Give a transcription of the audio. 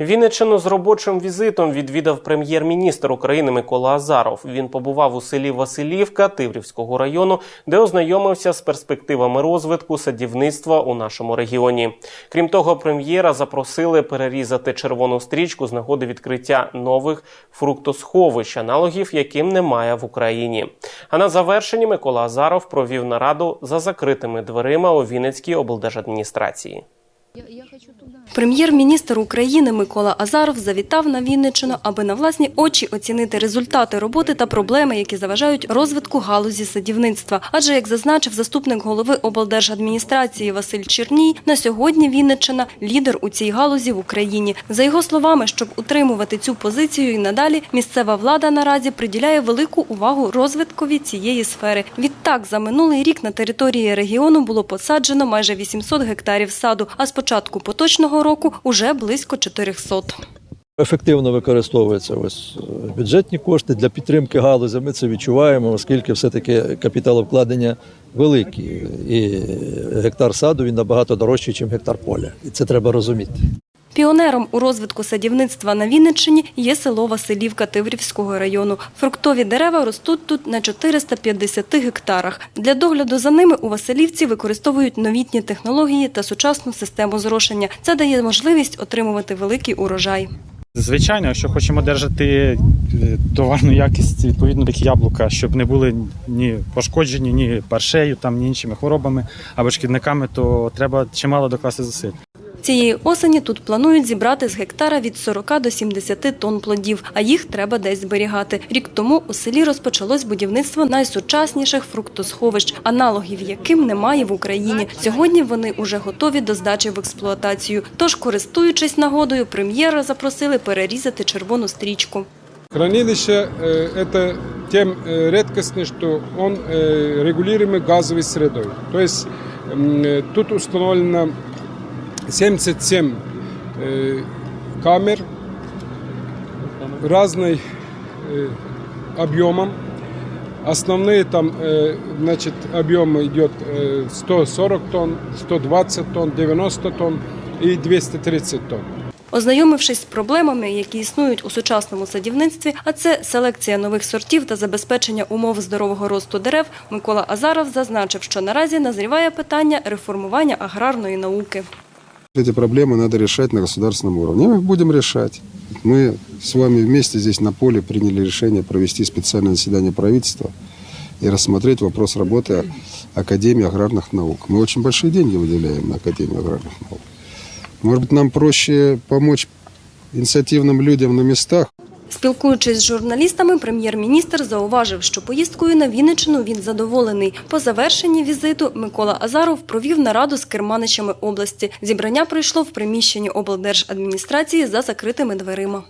Вінниччину з робочим візитом відвідав прем'єр-міністр України Микола Азаров. Він побував у селі Василівка Тиврівського району, де ознайомився з перспективами розвитку садівництва у нашому регіоні. Крім того, прем'єра запросили перерізати червону стрічку з нагоди відкриття нових фруктосховищ, аналогів яким немає в Україні. А на завершенні Микола Азаров провів нараду за закритими дверима у Вінницькій облдержадміністрації. Прем'єр-міністр України Микола Азаров завітав на Вінниччину, аби на власні очі оцінити результати роботи та проблеми, які заважають розвитку галузі садівництва. Адже, як зазначив заступник голови облдержадміністрації Василь Черній, на сьогодні Вінниччина – лідер у цій галузі в Україні. За його словами, щоб утримувати цю позицію і надалі, місцева влада наразі приділяє велику увагу розвиткові цієї сфери. Відтак, за минулий рік на території регіону було посаджено майже 800 гектарів саду, а з початку поточного року уже близько 400. Ефективно використовуються ось е, бюджетні кошти для підтримки галузі. Ми це відчуваємо, оскільки все-таки капіталовкладення великі, і гектар саду він набагато дорожчий, ніж гектар поля. І це треба розуміти. Піонером у розвитку садівництва на Вінниччині є село Василівка Тиврівського району. Фруктові дерева ростуть тут на 450 гектарах. Для догляду за ними у Василівці використовують новітні технології та сучасну систему зрошення. Це дає можливість отримувати великий урожай. Звичайно, якщо хочемо держати е, товарну якість, відповідно такі яблука, щоб не були ні пошкоджені, ні паршею, там, ні іншими хворобами або шкідниками, то треба чимало докласти зусиль. Цієї осені тут планують зібрати з гектара від 40 до 70 тонн плодів, а їх треба десь зберігати. Рік тому у селі розпочалось будівництво найсучасніших фруктосховищ, аналогів яким немає в Україні. Сьогодні вони уже готові до здачі в експлуатацію. Тож, користуючись нагодою, прем'єра запросили перерізати червону стрічку. Хранилище э, это тем э, редкостный, что он э, регулируемый газовой средой. То есть м, э, тут установлено 77 э, камер разной э, объемом. Основные там, э, значит, объем идет э, 140 тонн, 120 тонн, 90 тонн и 230 тонн. Ознайомившись з проблемами, які існують у сучасному садівництві, а це селекція нових сортів та забезпечення умов здорового росту дерев, Микола Азаров зазначив, що наразі назріває питання реформування аграрної науки. Эти проблемы надо решать на государственном уровне. Мы их будем решать. Мы с вами вместе здесь на поле приняли решение провести специальное заседание правительства и рассмотреть вопрос работы Академии аграрных наук. Мы очень большие деньги выделяем на Академию аграрных наук. Может быть, нам проще помочь инициативным людям на местах, Спілкуючись з журналістами, прем'єр-міністр зауважив, що поїздкою на Вінничину він задоволений. По завершенні візиту Микола Азаров провів нараду з керманичами області. Зібрання пройшло в приміщенні облдержадміністрації за закритими дверима.